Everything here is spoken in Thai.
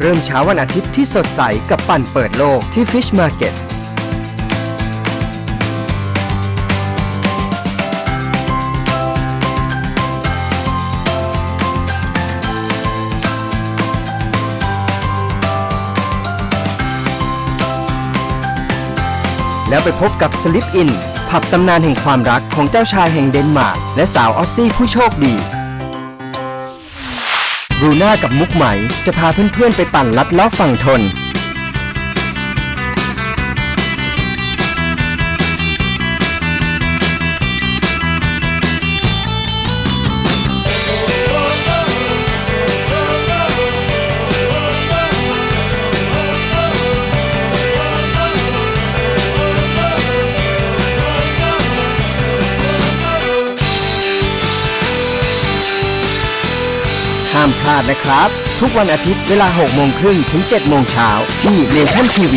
เริ่มเช้าวันอาทิตย์ที่สดใสกับปั่นเปิดโลกที่ Fish Market แล้วไปพบกับ Slip In ผับตำนานแห่งความรักของเจ้าชายแห่งเดนมาร์กและสาวออสซี่ผู้โชคดี บรูน่ากับมุกไหม จะพาเพื่อนๆไปปั่นลัดเล้อฝั่งทน ห้ามพลาดนะครับ ทุกวันอาทิตย์เวลา6โมงครึ่งถึง7โมงเช้าที่ Nation TV